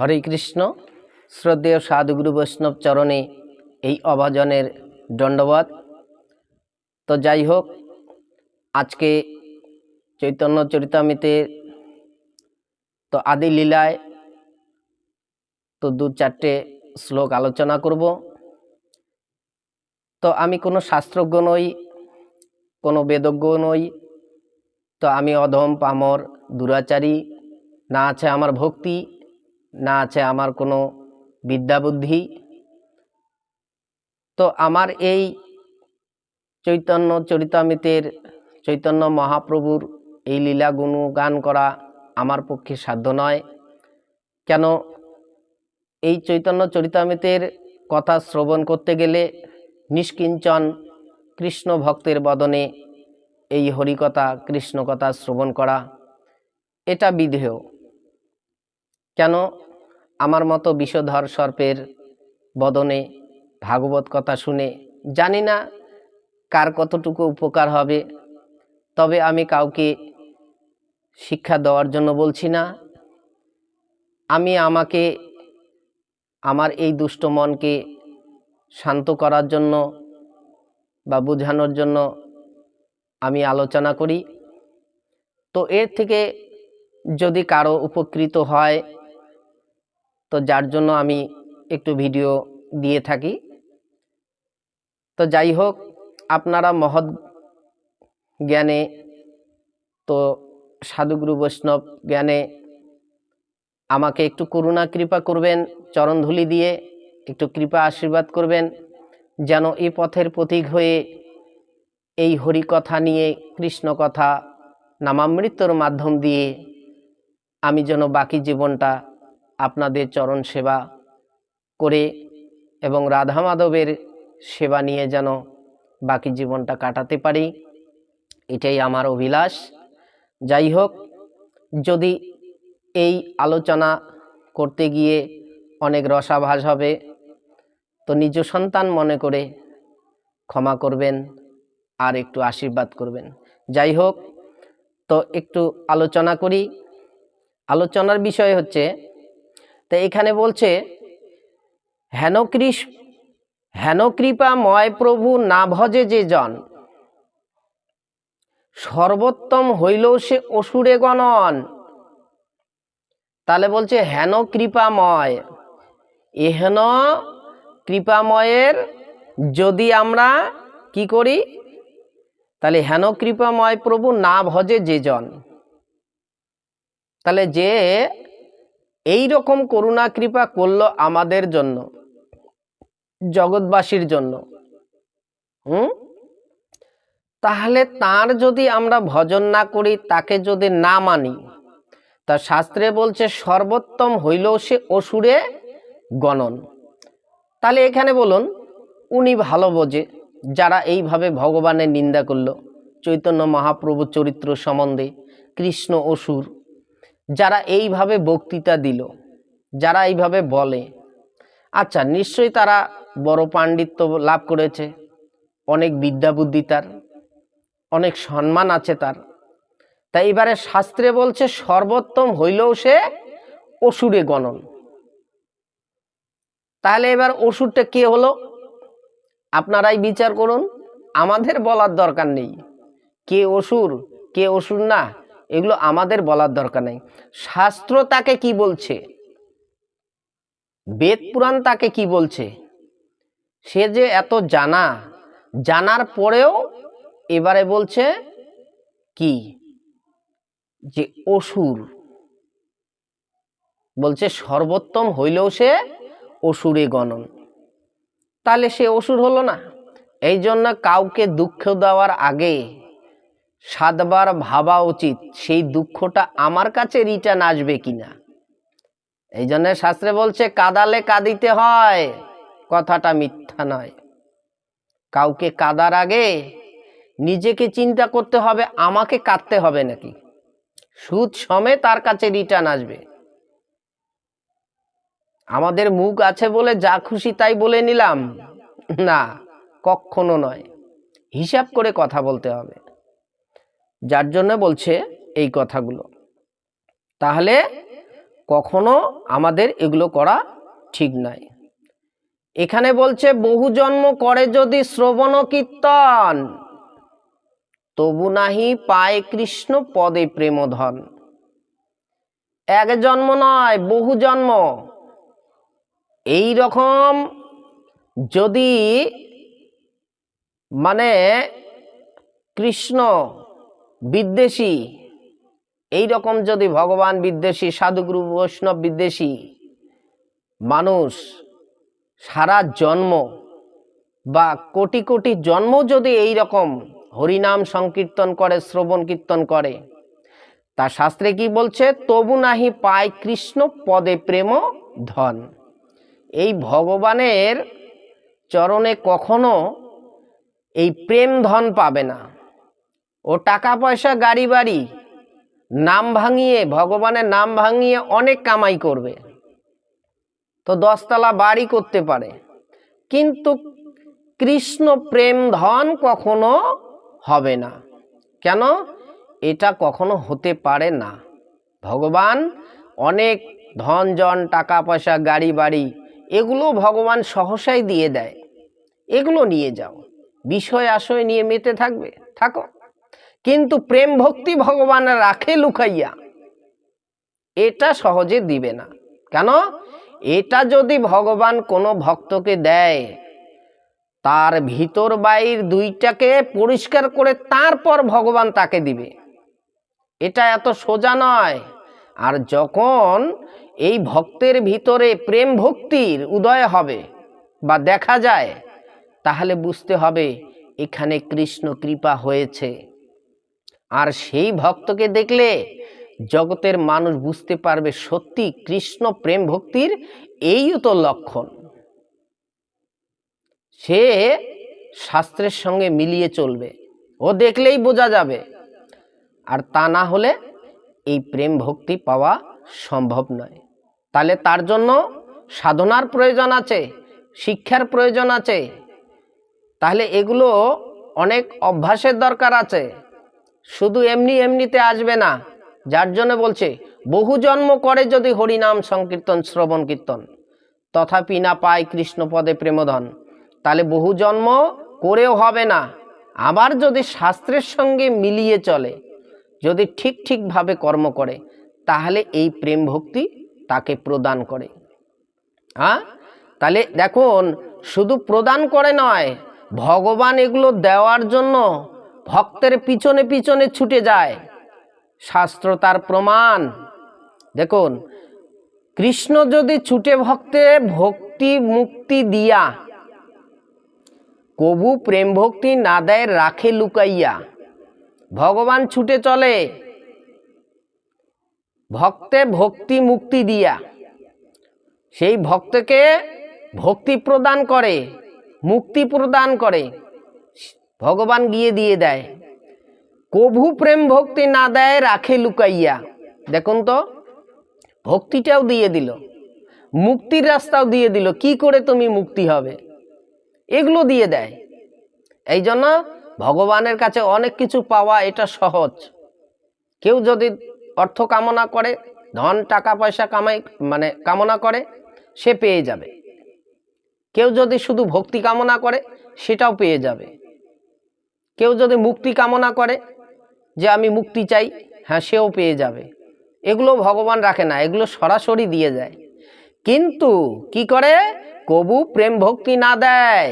হরে কৃষ্ণ। শ্রদ্ধেয় সাধুগুরু বৈষ্ণব চরণে এই অভাজনের দণ্ডবাদ তো যাই হোক, আজকে চৈতন্য চরিতামিতে তো আদি লীলায় তো দু চারটে শ্লোক আলোচনা করব। তো আমি কোনো শাস্ত্রজ্ঞ নই, কোনো বেদজ্ঞ নই, তো আমি অধম, পামর, দুরাচারী, না আছে আমার ভক্তি। না আছে আমার কোনো বিদ্যা বুদ্ধি তো আমার এই চৈতন্য চরিতামিতের চৈতন্য মহাপ্রভুর এই লীলা গুণগান করা আমার পক্ষে সাধ্য নয়। কেন? এই চৈতন্য চরিতামিতের কথা শ্রবণ করতে গেলে নিষ্কিঞ্চন কৃষ্ণ ভক্তের বদনে এই হরিকথা, কৃষ্ণকথা শ্রবণ করা, এটা বিধেয়। কেন আমার মতো বিষধর সর্পের বদনে ভাগবত কথা শুনে জানি না কার কতটুকু উপকার হবে, তবে আমি কাউকে শিক্ষা দেওয়ার জন্য বলছি না। আমি আমাকে, আমার এই দুষ্ট মনকে শান্ত করার জন্য বা বোঝানোর জন্য আমি আলোচনা করি। তো এর থেকে যদি কারও উপকৃত হয় তো যার জন্য আমি একটু ভিডিও দিয়ে থাকি। তো যাই হোক, আপনারা মহৎ জ্ঞানে, তো সাধুগুরু বৈষ্ণব জ্ঞানে আমাকে একটু করুণা, কৃপা করবেন চরণধুলি দিয়ে একটু কৃপা আশীর্বাদ করবেন, যেন এই পথের প্রতীক হয়ে এই হরিকথা নিয়ে কৃষ্ণ কথা নামামৃত্যুর মাধ্যম দিয়ে আমি যেন বাকি জীবনটা আপনাদের চরণ সেবা করে এবং রাধা মাধবের সেবা নিয়ে যেন বাকি জীবনটা কাটাতে পারি, এটাই আমার অভিলাষ। যাই হোক, যদি এই আলোচনা করতে গিয়ে অনেক রসাভাস হবে, তো নিজ সন্তান মনে করে ক্ষমা করবেন আর একটু আশীর্বাদ করবেন। যাই হোক, তো একটু আলোচনা করি। আলোচনার বিষয় হচ্ছে তো এখানে বলছে, হেন কৃষ হেন কৃপা ময় প্রভু না ভজে যে জন। সর্বোত্তম হইলেও সে অসুরে গণন। তাহলে বলছে, হেন কৃপাময়। এহেন কৃপাময়ের যদি আমরা কি করি? তাহলে হেন কৃপাময় প্রভু না ভজে যে জন। তাহলে যে এই রকম করুণা কৃপা করল আমাদের জন্য, জগৎবাসীর জন্য। হুম? তাহলে তার যদি আমরা ভজন না করি, তাকে যদি না মানি, তা শাস্ত্রে বলছে, সর্বোত্তম হইলেও সে অসুরে গণন। তাহলে এখানে বলুন, উনি ভালো বোঝে, যারা এইভাবে ভগবানের নিন্দা করল, চৈতন্য মহাপ্রভু চরিত্র সম্বন্ধে, কৃষ্ণ অসুর। যারা এইভাবে বক্তৃতা দিল, যারা এইভাবে বলে। আচ্ছা নিশ্চয়ই তারা বড় পাণ্ডিত্য লাভ করেছে, অনেক বিদ্যা বুদ্ধি তার, অনেক সম্মান আছে তার। তাই এবারে শাস্ত্রে বলছে, সর্বোত্তম হইলেও সে অসুরে গণন। তাহলে এবার অসুরটা কে হলো? আপনারাই বিচার করুন, আমাদের বলার দরকার নেই। কে অসুর কে অসুর না এগুলো আমাদের বলার দরকার নেই। শাস্ত্র তাকে কি বলছে? বেদ পুরাণ তাকে কি বলছে? সে যে এত জানা, জানার পরেও এবারে বলছে কি? যে অসুর। বলছে, সর্বোত্তম হইলেও সে অসুরে গণন। তাহলে সে অসুর হলো না। এই জন্য কাউকে দুঃখ দেওয়ার আগে সাতবার ভাবা উচিত, সেই দুঃখটা আমার কাছে রিটার্ন আসবে কিনা। এই জন্য শাস্ত্রে বলছে, কাদালে কাঁদিতে হয়, কথাটা মিথ্যা নয়। কাউকে কাদার আগে নিজেকে চিন্তা করতে হবে, আমাকে কাঁদতে হবে নাকি? সুদ সমে তার কাছে রিটার্ন আসবে। আমাদের মুখ আছে বলে যা খুশি তাই বলে নিলাম। না, কখনো নয়। হিসাব করে কথা বলতে হবে। যার জন্য বলছে এই কথাগুলো। তাহলে কখনো আমাদের এগুলো করা ঠিক নয়। এখানে বলছে, বহু জন্ম করে যদি শ্রবণ কীর্তন, তবু নাহি পায় কৃষ্ণ পদে প্রেমধন। এক জন্ম নয়, বহু জন্ম। এই রকম যদি মানে কৃষ্ণ বিদ্বেষী। এই রকম যদি ভগবান বিদ্বেষী, সাধুগুরু, বৈষ্ণব বিদ্বেষী মানুষ সারা জন্ম বা কোটি কোটি জন্ম যদি এই রকম হরিনাম সংকীর্তন করে, শ্রবণ কীর্তন করে, তা শাস্ত্রে কি বলছে? তবু নাহি পায় কৃষ্ণ পদে প্রেম ধন। এই ভগবানের চরণে কখনো এই প্রেম ধন পাবে না। ও টাকা পয়সা গাড়ি বাড়ি নাম ভাঙিয়ে, ভগবানের নাম ভাঙিয়ে অনেক কামাই করবে। তো দশতলা বাড়ি করতে পারে। কিন্তু কৃষ্ণ প্রেম ধন কখনো হবে না। কেন? এটা কখনো হতে পারে না। ভগবান অনেক ধন, জন টাকা পয়সা গাড়ি বাড়ি এগুলো ভগবান সহসাই দিয়ে দেয়। এগুলো নিয়ে যাও। বিষয় আশয় নিয়ে মেতে থাকবে। থাকো। কিন্তু প্রেম ভক্তি ভগবান রাখে লুকাইয়া এটা সহজে দিবে না। কেন? এটা যদি ভগবান কোনো ভক্তকে দেয়, তার ভিতর বাইর দুইটাকে পরিষ্কার করে তারপর ভগবান তাকে দিবে। এটা এত সোজা নয়। আর যখন এই ভক্তের ভিতরে প্রেম ভক্তির উদয় হবে বা দেখা যায়, তাহলে বুঝতে হবে এখানে কৃষ্ণ কৃপা হয়েছে। আর সেই ভক্তকে দেখলে জগতের মানুষ বুঝতে পারবে সত্যি কৃষ্ণ প্রেম ভক্তির এই তো লক্ষণ। সে শাস্ত্রের সঙ্গে মিলিয়ে চলবে। ও দেখলেই বোঝা যাবে। আর তা না হলে এই প্রেম ভক্তি পাওয়া সম্ভব নয়। তাহলে তার জন্য সাধনার প্রয়োজন আছে, শিক্ষার প্রয়োজন আছে। তাহলে এগুলো অনেক অভ্যাসের দরকার আছে। শুধু এমনি এমনিতে আসবে না, যার জন্য বলছে, বহু জন্ম করে যদি হরিনাম সংকীর্তন, শ্রবণ কীর্তন। তথাপি না পায় কৃষ্ণপদে প্রেমধন। তাহলে বহু জন্ম করেও হবে না। আবার যদি শাস্ত্রের সঙ্গে মিলিয়ে চলে, যদি ঠিক ঠিকভাবে কর্ম করে, তাহলে এই প্রেম ভক্তি তাকে প্রদান করে। হ্যাঁ তাহলে দেখুন, শুধু প্রদান করে নয়, ভগবান এগুলো দেওয়ার জন্য ভক্তের পিছনে পিছনে ছুটে যায়। শাস্ত্র তার প্রমাণ। দেখুন, কৃষ্ণ যদি ছুটে ভক্তে ভক্তি মুক্তি দিয়া, কবু প্রেম ভক্তি না দেয় রাখে লুকাইয়া। ভগবান ছুটে চলে, ভক্তে ভক্তি মুক্তি দিয়া। সেই ভক্তকে ভক্তি প্রদান করে, মুক্তি প্রদান করে। ভগবান গিয়ে দিয়ে দেয়। কভু প্রেম ভক্তি না দেয়, রাখে লুকাইয়া। দেখুন তো, ভক্তিটাও দিয়ে দিল, মুক্তির রাস্তাও দিয়ে দিল, কি করে তুমি মুক্তি হবে? এগুলো দিয়ে দেয়। এই জন্য ভগবানের কাছে অনেক কিছু পাওয়া এটা সহজ। কেউ যদি অর্থ কামনা করে, ধন, টাকা, পয়সা কামাই মানে কামনা করে, সে পেয়ে যাবে। কেউ যদি শুধু ভক্তি কামনা করে, সেটাও পেয়ে যাবে। কেউ যদি মুক্তি কামনা করে যে আমি মুক্তি চাই হ্যাঁ সেও পেয়ে যাবে। এগুলো ভগবান রাখে না, এগুলো সরাসরি দিয়ে যায়। কিন্তু কি করে? কবু প্রেম ভক্তি না দেয়,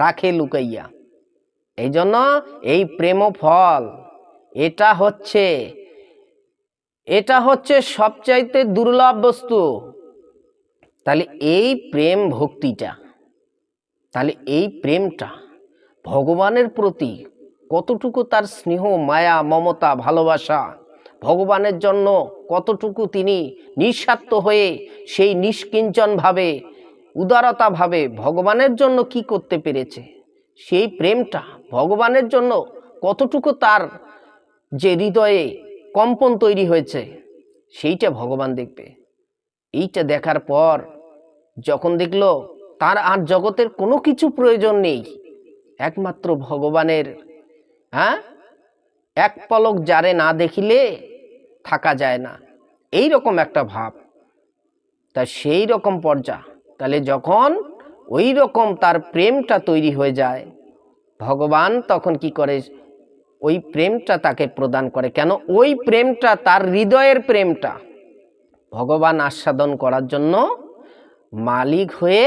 রাখে লুকাইয়া। এই জন্য এই প্রেম ফল, এটা হচ্ছে এটা হচ্ছে সবচাইতে দুর্লভ বস্তু। তাহলে এই প্রেম ভক্তিটা, তাহলে এই প্রেমটা ভগবানের প্রতি কতটুকু তার স্নেহ, মায়া, মমতা, ভালোবাসা, ভগবানের জন্য কতটুকু তিনি নিঃস্বার্থ হয়ে সেই নিষ্কিঞ্চনভাবে, উদারতাভাবে ভগবানের জন্য কি করতে পেরেছে? সেই প্রেমটা ভগবানের জন্য কতটুকু তার যে হৃদয়ে কম্পন তৈরি হয়েছে, সেইটা ভগবান দেখবে। এইটা দেখার পর যখন দেখল তার আর জগতের কোনো কিছু প্রয়োজন নেই একমাত্র ভগবানের হ্যাঁ? এক পলক যারে না দেখিলে থাকা যায় না। এই রকম একটা ভাব। তা সেই রকম পর্যা। তাহলে যখন ওই রকম তার প্রেমটা তৈরি হয়ে যায়, ভগবান তখন কি করে? ওই প্রেমটা তাকে প্রদান করে। কেন? ওই প্রেমটা তার হৃদয়ের প্রেমটা। ভগবান আস্বাদন করার জন্য মালিক হয়ে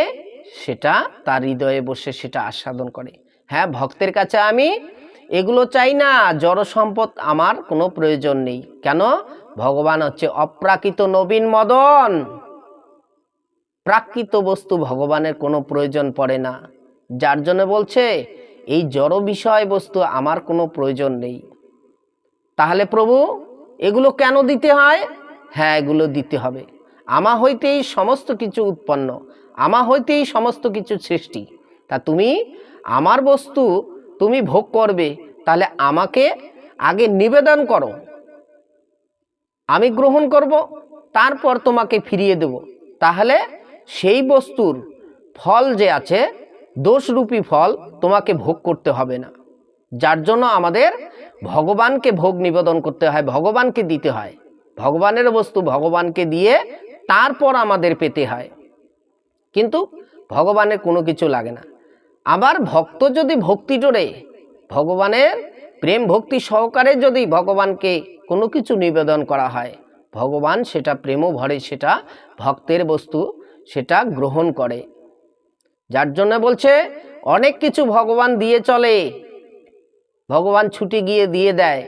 সেটা তার হৃদয়ে বসে সেটা আস্বাদন করে। হ্যাঁ ভক্তের কাছে আমি এগুলো চাই না জড় সম্পদ আমার কোনো প্রয়োজন নেই। কেন? ভগবান হচ্ছে অপ্রাকৃত নবীন মদন। প্রাকৃত বস্তু ভগবানের কোনো প্রয়োজন পড়ে না। যার জন্য বলছে, এই জড় বিষয় বস্তু আমার কোনো প্রয়োজন নেই। তাহলে প্রভু, এগুলো কেন দিতে হয়? হ্যাঁ এগুলো দিতে হবে। আমা হইতেই সমস্ত কিছু উৎপন্ন, আমা হইতেই সমস্ত কিছু সৃষ্টি। তা তুমি আমার বস্তু তুমি ভোগ করবে, তাহলে আমাকে আগে নিবেদন করো। আমি গ্রহণ করব, তারপর তোমাকে ফিরিয়ে দেব। তাহলে সেই বস্তুর ফল যে আছে, দোষরূপী ফল তোমাকে ভোগ করতে হবে না। যার জন্য আমাদের ভগবানকে ভোগ নিবেদন করতে হয়, ভগবানকে দিতে হয়। ভগবানের বস্তু ভগবানকে দিয়ে তারপর আমাদের পেতে হয়। কিন্তু ভগবানের কোনো কিছু লাগে না। আবার ভক্ত যদি ভক্তি জোরে, ভগবানের প্রেম ভক্তি সহকারে যদি ভগবানকে কোনো কিছু নিবেদন করা হয়, ভগবান সেটা প্রেমও ভরে, সেটা ভক্তের বস্তু, সেটা গ্রহণ করে। যার জন্য বলছে, অনেক কিছু ভগবান দিয়ে চলে, ভগবান ছুটে গিয়ে দিয়ে দেয়,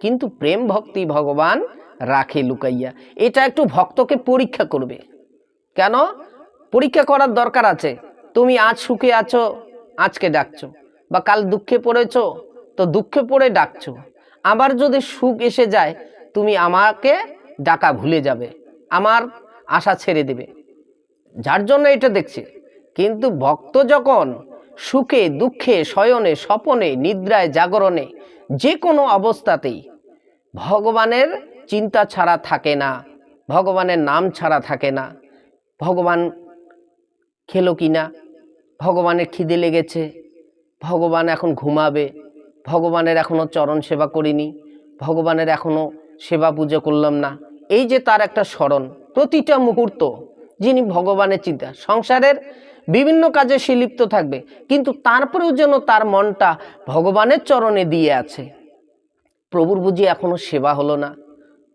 কিন্তু প্রেম ভক্তি ভগবান রাখে লুকাইয়া। এটা একটু ভক্তকে পরীক্ষা করবে। কেন? পরীক্ষা করার দরকার আছে। তুমি আজ সুখে আছো আজকে ডাকছো? বা কাল দুঃখে পড়েছো? তো দুঃখে পড়ে ডাকছো। আবার যদি সুখ এসে যায়, তুমি আমাকে ডাকা ভুলে যাবে। আমার আশা ছেড়ে দেবে। যার জন্য এটা দেখছে। কিন্তু ভক্ত যখন সুখে, দুঃখে, শয়নে, স্বপনে, নিদ্রায়, জাগরণে যে কোনো অবস্থাতেই ভগবানের চিন্তা ছাড়া থাকে না, ভগবানের নাম ছাড়া থাকে না, ভগবান খেলো কি না ভগবানের খিদে লেগেছে। ভগবান এখন ঘুমাবে। ভগবানের এখনও চরণ সেবা করিনি। ভগবানের এখনও সেবা পুজো করলাম না। এই যে তার একটা স্মরণ, প্রতিটা মুহূর্ত যিনি ভগবানের চিন্তা, সংসারের বিভিন্ন কাজে সে লিপ্ত থাকবে। কিন্তু তারপরেও যেন তার মনটা ভগবানের চরণে দিয়ে আছে। প্রভুর বুঝি এখনও সেবা হলো না।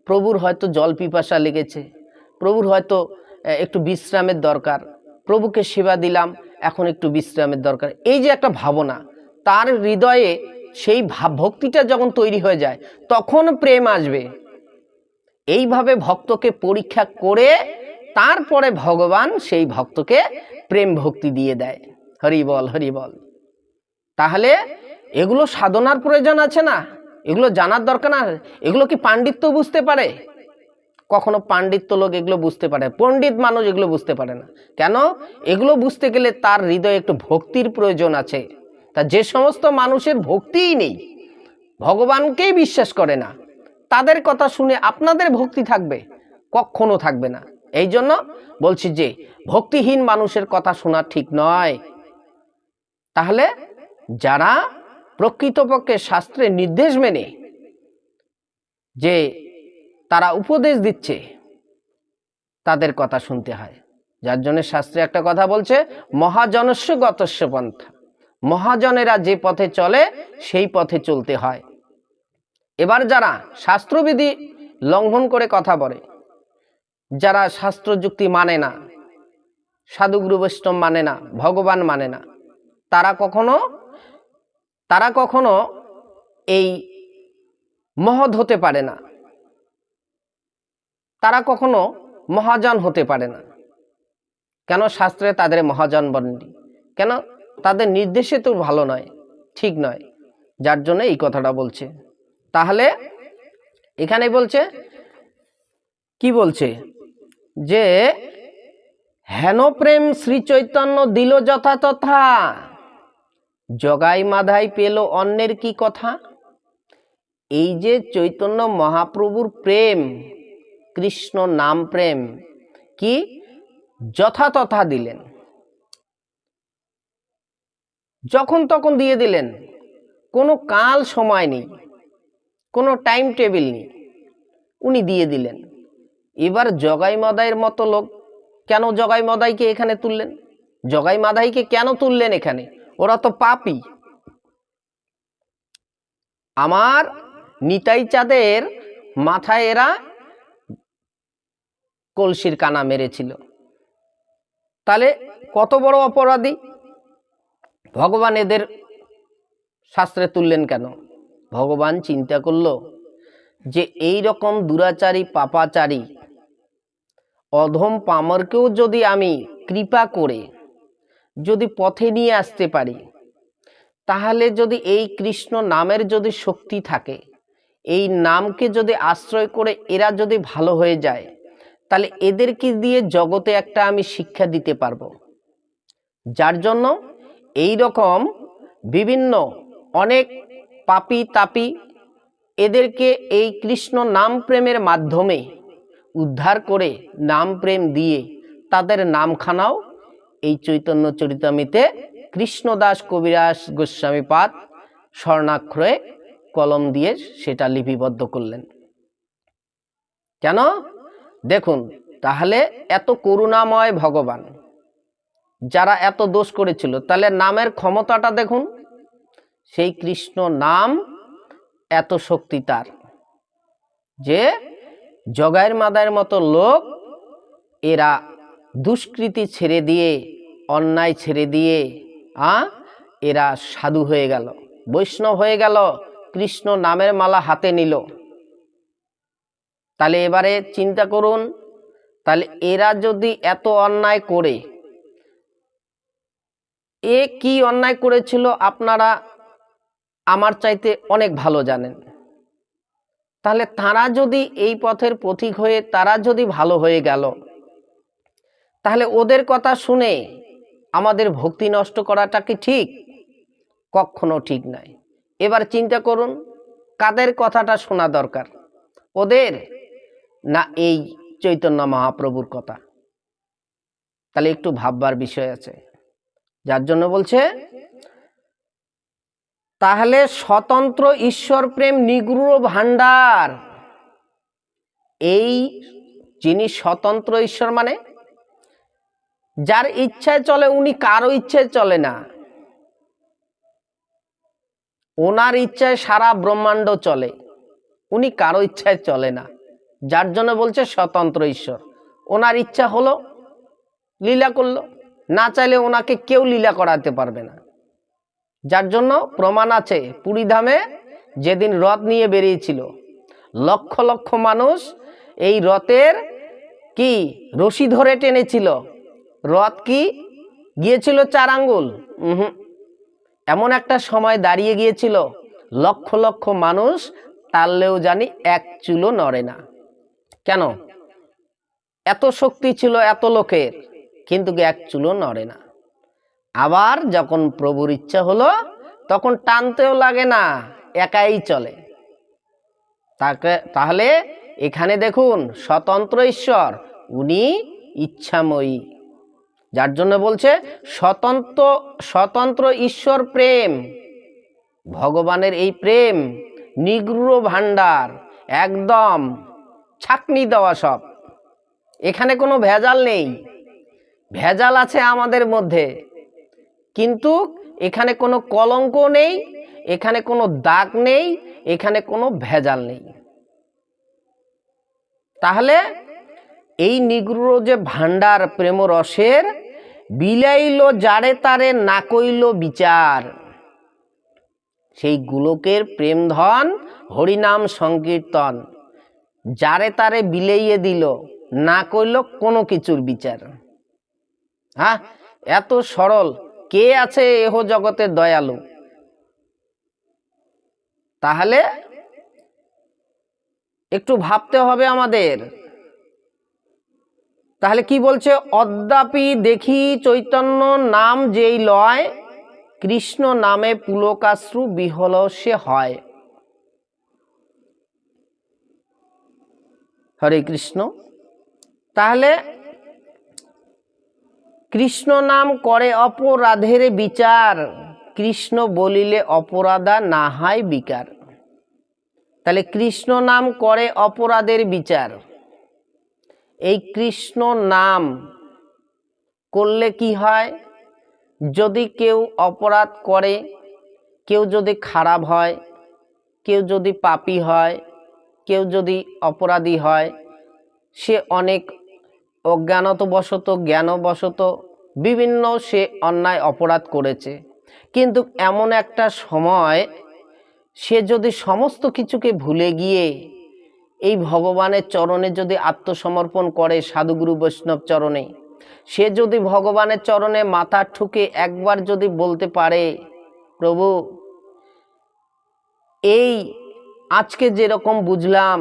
প্রভুর হয়তো জল পিপাসা লেগেছে। প্রভুর হয়তো একটু বিশ্রামের দরকার। প্রভুকে সেবা দিলাম। এখন একটু বিশ্রামের দরকার। এই যে একটা ভাবনা, তার হৃদয়ে সেই ভাব, ভক্তিটা যখন তৈরি হয়ে যায়, তখন প্রেম আসবে। এইভাবে ভক্তকে পরীক্ষা করে, তারপরে ভগবান সেই ভক্তকে প্রেম ভক্তি দিয়ে দেয়। হরি বল হরি বল। তাহলে এগুলো সাধনার প্রয়োজন আছে না? এগুলো জানার দরকার না? এগুলো কি পাণ্ডিত্য বুঝতে পারে? কখনো পাণ্ডিত্য লোক এগুলো বুঝতে পারে পণ্ডিত মানুষ এগুলো বুঝতে পারে না। কেন? এগুলো বুঝতে গেলে তার হৃদয়ে একটু ভক্তির প্রয়োজন আছে। তা যে সমস্ত মানুষের ভক্তিই নেই, ভগবানকেই বিশ্বাস করে না, তাদের কথা শুনে আপনাদের ভক্তি থাকবে, কখনো থাকবে না। এই জন্য বলছি যে, ভক্তিহীন মানুষের কথা শোনা ঠিক নয়। তাহলে যারা প্রকৃতপক্ষে শাস্ত্রের নির্দেশ মেনে যে তারা উপদেশ দিচ্ছে। তাদের কথা শুনতে হয়। যার জন্য শাস্ত্রে একটা কথা বলছে, মহাজনস্য গতস্য পন্থা। মহাজনেরা যে পথে চলে, সেই পথে চলতে হয়। এবার যারা শাস্ত্রবিধি লঙ্ঘন করে কথা বলে, যারা শাস্ত্রযুক্তি মানে না, সাধুগুরু বৈষ্ণব মানে না, ভগবান মানে না, তারা কখনো তারা কখনো এই মহৎ হতে পারে না। তারা কখনো মহাজন হতে পারে না। কেন শাস্ত্রে তাদের মহাজন বন্ডি কেন? তাদের নির্দেশে তো ভালো নয়, ঠিক নয়। যার জন্য এই কথাটা বলছে। তাহলে এখানে বলছে, কি বলছে? যে হেন প্রেম শ্রী চৈতন্য দিল যথা তথা, জগাই মাধাই পেল অন্যের কি কথা? এই যে চৈতন্য মহাপ্রভুর প্রেম কৃষ্ণ নাম প্রেম কি যথাতথা দিলেন। যখন তখন দিয়ে দিলেন। কোনো কাল সময় নেই, কোনো টাইম টেবিল নেই, উনি দিয়ে দিলেন। এবার জগাই মাদাইয়ের মতো লোক কেন জগাই মদাইকে এখানে তুললেন? জগাই মাদাইকে কেন তুললেন এখানে? ওরা তো পাপি। আমার নিতাই চাঁদের মাথায় এরা কলসির কানা মেরেছিল। তাহলে কত বড় অপরাধী? ভগবান এদের শাস্ত্রে তুললেন কেন? ভগবান চিন্তা করল যে এই রকম দুরাচারী, পাপাচারী, অধম পামরকেও যদি আমি কৃপা করে যদি পথে নিয়ে আসতে পারি, তাহলে যদি এই কৃষ্ণ নামের যদি শক্তি থাকে, এই নামকে যদি আশ্রয় করে এরা যদি ভালো হয়ে যায় তাহলে এদেরকে দিয়ে জগতে একটা আমি শিক্ষা দিতে পারব। যার জন্য এই রকম বিভিন্ন অনেক পাপি তাপি এদেরকে এই কৃষ্ণ নাম প্রেমের মাধ্যমে উদ্ধার করে নাম প্রেম দিয়ে তাদের নামখানাও এই চৈতন্য চরিতামিতে কৃষ্ণদাস কবিরাস গোস্বামী পাদ স্বর্ণাক্ষরে কলম দিয়ে সেটা লিপিবদ্ধ করলেন। কেন? দেখুন, তাহলে এত করুণাময় ভগবান, যারা এত দোষ করেছিল, তাহলে নামের ক্ষমতাটা দেখুন, সেই কৃষ্ণ নাম এত শক্তি তার, যে জগায়ের মাদায়ের মতো লোক এরা দুষ্কৃতি ছেড়ে দিয়ে, অন্যায় ছেড়ে দিয়ে, আ, এরা সাধু হয়ে গেল, বৈষ্ণব হয়ে গেল, কৃষ্ণ নামের মালা হাতে নিল। তাহলে এবারে চিন্তা করুন। তাহলে এরা যদি এত অন্যায় করে, এ কি অন্যায় করেছিল আপনারা আমার চাইতে অনেক ভালো জানেন। তাহলে তারা যদি এই পথের পথিক হয়ে, তারা যদি ভালো হয়ে গেল, তাহলে ওদের কথা শুনে আমাদের ভক্তি নষ্ট করাটা কি ঠিক? কখনো ঠিক নয় এবার চিন্তা করুন, কাদের কথাটা শোনা দরকার? ওদের? না এই চৈতন্য মহাপ্রভুর কথা। তাহলে একটু ভাববার বিষয় আছে। যার জন্য বলছে, তাহলে স্বতন্ত্র ঈশ্বর প্রেম নিগূঢ় ভাণ্ডার। এই যিনি স্বতন্ত্র ঈশ্বর মানে যার ইচ্ছায় চলে উনি কারও ইচ্ছায় চলে না। ওনার ইচ্ছায় সারা ব্রহ্মাণ্ড চলে, উনি কারও ইচ্ছায় চলে না। যার জন্য বলছে স্বতন্ত্র ঈশ্বর। ওনার ইচ্ছা হলো, লীলা করল। না চাইলে ওনাকে কেউ লীলা করাতে পারবে না। যার জন্য প্রমাণ আছে পুরীধামে যেদিন রথ নিয়ে বেরিয়েছিল, লক্ষ লক্ষ মানুষ এই রথের কি রশি ধরে টেনেছিল? রথ কি গিয়েছিল চার আঙ্গুল। এমন একটা সময় দাঁড়িয়ে গিয়েছিল, লক্ষ লক্ষ মানুষ টানলেও জানি এক চুলো নড়ে না। কেন? এত শক্তি ছিল এত লোকের, কিন্তু এক চুলো নড়ে না। আবার যখন প্রভুর ইচ্ছা হলো, তখন টানতেও লাগে না, একাই চলে। তাকে, তাহলে এখানে দেখুন, স্বতন্ত্র ঈশ্বর, উনি ইচ্ছাময়ী। যার জন্য বলছে, স্বতন্ত্র স্বতন্ত্র ঈশ্বর প্রেম, ভগবানের এই প্রেম নিগূঢ় ভাণ্ডার, একদম ছাকনি দেওয়া সব। এখানে কোনো ভেজাল নেই। ভেজাল আছে আমাদের মধ্যে। কিন্তু এখানে কোনো কলঙ্ক নেই, এখানে কোনো দাগ নেই, এখানে কোনো ভেজাল নেই। তাহলে এই নিগ্রহ যে ভাণ্ডার প্রেম রসের বিলাইল জারে তারে না কইল বিচার। সেই গুলোকের প্রেমধন হরিনাম সংকীর্তন। যারে তারে বিলাইয়ে দিল, না কইল কোনো কিছুর বিচার। হ্যাঁ এত সরল, কে আছে এহ জগতের দয়ালু? তাহলে একটু ভাবতে হবে আমাদের। তাহলে কি বলছে? অদ্যাপি দেখি চৈতন্য নাম যেই লয়, কৃষ্ণ নামে পুলকাশ্রু বিহল সে হয়। হরে কৃষ্ণ। তাহলে কৃষ্ণ নাম করে অপরাধের বিচার। কৃষ্ণ বলিলে অপরাধা না হয় বিকার। তাহলে কৃষ্ণ নাম করে অপরাধের বিচার। এই কৃষ্ণ নাম করলে কি হয়? যদি কেউ অপরাধ করে, কেউ যদি খারাপ হয়, কেউ যদি পাপি হয় কেউ যদি অপরাধী হয়, সে অনেক অজ্ঞানতবশত, জ্ঞানবশত, বিভিন্ন সে অন্যায় অপরাধ করেছে। কিন্তু এমন একটা সময় সে যদি সমস্ত কিছুকে ভুলে গিয়ে এই ভগবানের চরণে যদি আত্মসমর্পণ করে সাধুগুরু বৈষ্ণব চরণে, সে যদি ভগবানের চরণে মাথা ঠুকে একবার যদি বলতে পারে, প্রভু, এই আজকে যেরকম বুঝলাম,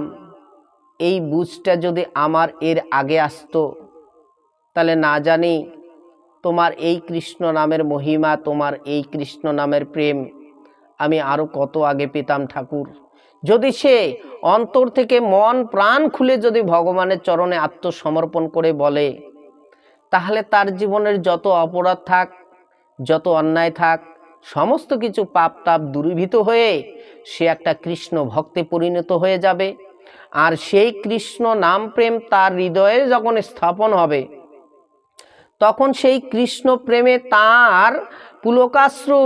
এই বুঝটা যদি আমার এর আগে আসতো, তাহলে না জানি তোমার এই কৃষ্ণ নামের মহিমা, তোমার এই কৃষ্ণ নামের প্রেম আমি আরও কত আগে পেতাম ঠাকুর। যদি সে অন্তর থেকে মন, প্রাণ খুলে যদি ভগবানের চরণে আত্মসমর্পণ করে বলে, তাহলে তার জীবনের যত অপরাধ থাক, যত অন্যায় থাক সমস্ত কিছু পাপ তাপ দূরীভূত হয়ে সে একটা কৃষ্ণ ভক্তে পরিণত হয়ে যাবে। আর সেই কৃষ্ণ নাম প্রেম তার হৃদয়ে যখন স্থাপন হবে, তখন সেই কৃষ্ণ প্রেমে তার পুলকাশ্রু,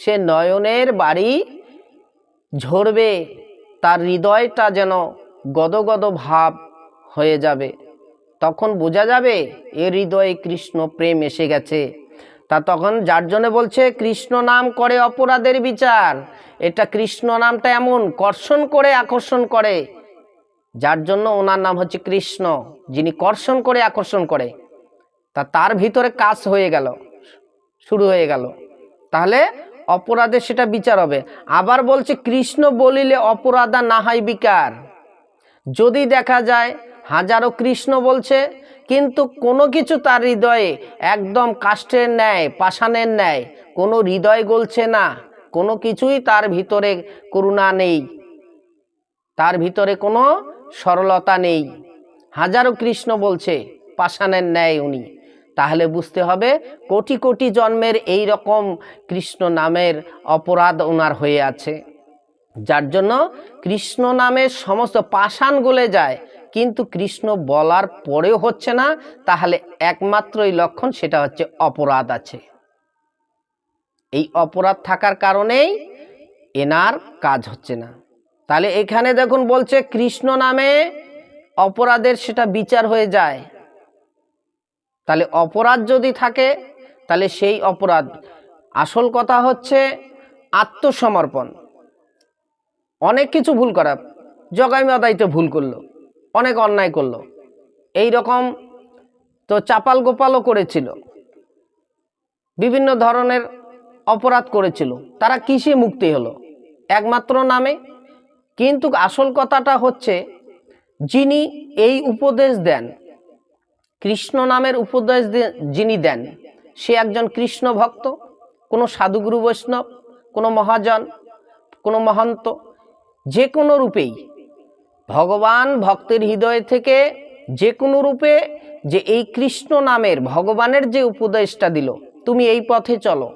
সে নয়নের বাড়ি ঝরবে, তার হৃদয়টা যেন গদগদ ভাব হয়ে যাবে। তখন বোঝা যাবে এ হৃদয়ে কৃষ্ণ প্রেম এসে গেছে। তা তখন যার জন্য বলছে, কৃষ্ণ নাম করে অপরাধের বিচার। এটা কৃষ্ণ নামটা এমন, কর্ষণ করে আকর্ষণ করে। যার জন্য ওনার নাম হচ্ছে কৃষ্ণ, যিনি কর্ষণ করে আকর্ষণ করে। তা তার ভিতরে কাজ হয়ে গেল, শুরু হয়ে গেল। তাহলে অপরাধে সেটা বিচার হবে। আবার বলছে, কৃষ্ণ বলিলে অপরাধা না হয় বিকার। যদি দেখা যায়, হাজারো কৃষ্ণ বলছে কিন্তু কোনো কিছু তার হৃদয়ে একদম কাষ্টের ন্যায়, পাষাণের ন্যায়, কোনো হৃদয় গলছে না। কোনো কিছুই তার ভিতরে করুণা নেই। তার ভিতরে কোনো সরলতা নেই। হাজারো কৃষ্ণ বলছে, পাষাণের ন্যায় উনি। তাহলে বুঝতে হবে, কোটি কোটি জন্মের এই রকম কৃষ্ণ নামের অপরাধ ওনার হয়ে আছে। যার জন্য কৃষ্ণ নামের সমস্ত পাষাণ গলে যায়। কিন্তু কৃষ্ণ বলার পরেও হচ্ছে না, তাহলে একমাত্রই লক্ষণ সেটা হচ্ছে অপরাধ আছে। এই অপরাধ থাকার কারণেই এনার কাজ হচ্ছে না। তাহলে এখানে দেখুন বলছে, কৃষ্ণ নামে অপরাধের সেটা বিচার হয়ে যায়। তাহলে অপরাধ যদি থাকে, তাহলে সেই অপরাধ। আসল কথা হচ্ছে, আত্মসমর্পণ। অনেক কিছু ভুল করা, জগাই মাদাইতে ভুল করল। অনেক অন্যায় করল। এই রকম তো চাপাল গোপালও করেছিল। বিভিন্ন ধরনের অপরাধ করেছিল। তারা কিসে মুক্তি হলো? একমাত্র নামে। কিন্তু আসল কথাটা হচ্ছে, যিনি এই উপদেশ দেন, কৃষ্ণ নামের উপদেশ যিনি দেন, সে একজন কৃষ্ণ ভক্ত, কোনো সাধুগুরু বৈষ্ণব, কোনো মহাজন, কোনো মহন্ত, যে কোনো রূপেই ভগবান ভক্তের হৃদয় থেকে যে কোনো রূপে যে এই কৃষ্ণ নামের ভগবানের যে উপদেশটা দিল, তুমি এই পথে চলো,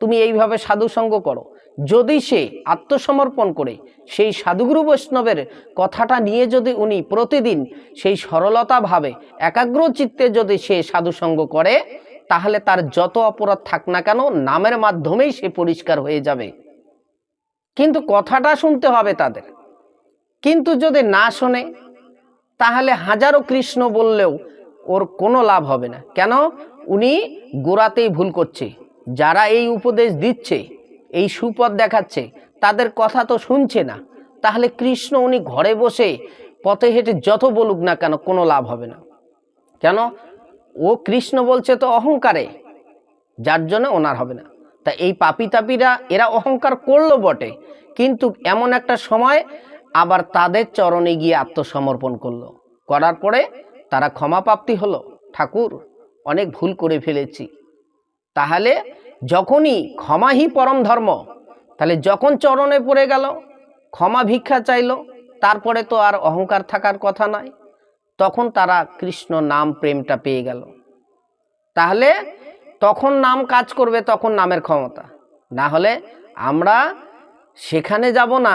তুমি এইভাবে সাধুসঙ্গ করো। যদি সে আত্মসমর্পণ করে, সেই সাধুগুরু বৈষ্ণবের কথাটা নিয়ে যদি উনি প্রতিদিন সেই সরলতা ভাবে, একাগ্র চিত্তে যদি সে সাধুসঙ্গ করে, তাহলে তার যত অপরাধ থাক না কেন, নামের মাধ্যমেই সে পরিষ্কার হয়ে যাবে। কিন্তু কথাটা শুনতে হবে তাদের। কিন্তু যদি না শোনে, তাহলে হাজারো কৃষ্ণ বললেও ওর কোনো লাভ হবে না। কেন? উনি গোড়াতেই ভুল করছে। যারা এই উপদেশ দিচ্ছে, এই সুপথ দেখাচ্ছে, তাদের কথা তো শুনছে না। তাহলে কৃষ্ণ উনি ঘরে বসে পথে হেঁটে যত বলুক না কেন কোনো লাভ হবে না। কেন? ও কৃষ্ণ বলছে তো অহংকারে, যার জন্য ওনার হবে না। তা এই পাপি তাপিরা এরা অহংকার করল বটে। কিন্তু এমন একটা সময় আবার তাদের চরণে গিয়ে আত্মসমর্পণ করল। করার পরে তারা ক্ষমাপ্রাপ্তি হলো। ঠাকুর, অনেক ভুল করে ফেলেছি। তাহলে যখনই ক্ষমাই পরম ধর্ম, তাহলে যখন চরণে পড়ে গেল, ক্ষমা ভিক্ষা চাইলো, তারপরে তো আর অহংকার থাকার কথা নয় তখন তারা কৃষ্ণ নাম প্রেমটা পেয়ে গেল। তাহলে তখন নাম কাজ করবে, তখন নামের ক্ষমতা। না হলে আমরা সেখানে যাব না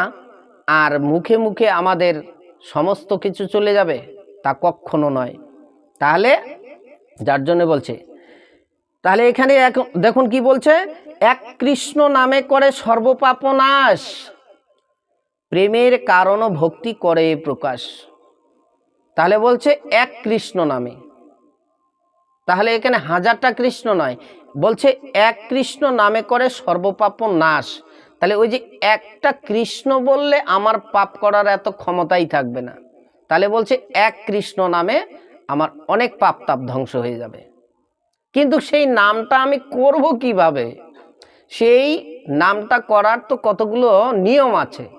আর মুখে মুখে আমাদের সমস্ত কিছু চলে যাবে তা কখনো নয়। তাহলে যার জন্য বলছে, তাহলে এখানে এক, দেখুন কি বলছে, এক কৃষ্ণ নামে করে সর্বপাপনাশ, প্রেমের কারণ ভক্তি করে প্রকাশ। তাহলে বলছে এক কৃষ্ণ নামে। তাহলে এখানে হাজারটা কৃষ্ণ নয়, বলছে এক কৃষ্ণ নামে করে সর্বপাপ নাশ তাহলে ওই যে একটা কৃষ্ণ বললে আমার পাপ করার এত ক্ষমতাই থাকবে না। তাহলে বলছে এক কৃষ্ণ নামে আমার অনেক পাপ তাপ ধ্বংস হয়ে যাবে। কিন্তু সেই নামটা আমি করব কীভাবে? সেই নামটা করার তো কতগুলো নিয়ম আছে।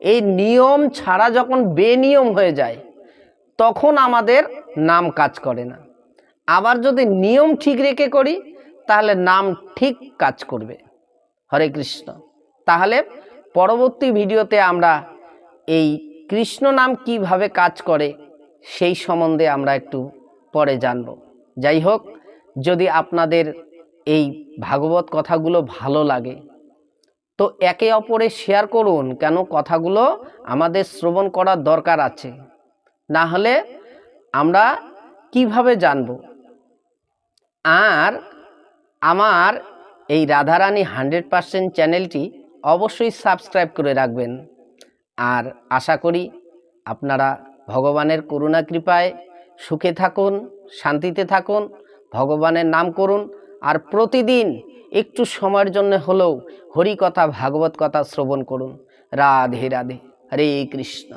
এই নিয়ম ছাড়া যখন বেনিয়ম হয়ে যায়, তখন আমাদের নাম কাজ করে না। আবার যদি নিয়ম ঠিক রেখে করি, তাহলে নাম ঠিক কাজ করবে। হরে কৃষ্ণ। তাহলে পরবর্তী ভিডিওতে আমরা এই কৃষ্ণ নাম কীভাবে কাজ করে সেই সম্বন্ধে আমরা একটু পরে জানব। যাই হোক, যদি আপনাদের এই ভাগবত কথাগুলো ভালো লাগে, তো একে অপরে শেয়ার করুন কেন কথাগুলো আমাদের শ্রবণ করার দরকার আছে। না হলে আমরা কীভাবে জানব? আর আমার এই রাধারানী হান্ড্রেড পারসেন্ট চ্যানেলটি অবশ্যই সাবস্ক্রাইব করে রাখবেন। আর আশা করি আপনারা ভগবানের করুণা কৃপায় সুখে থাকুন, শান্তিতে থাকুন, ভগবানের নাম করুন। আর প্রতিদিন একটু সময়ের জন্য হলেও হরিকথা, ভাগবত কথা শ্রবণ করুন। রাধে রাধে। হরে কৃষ্ণ।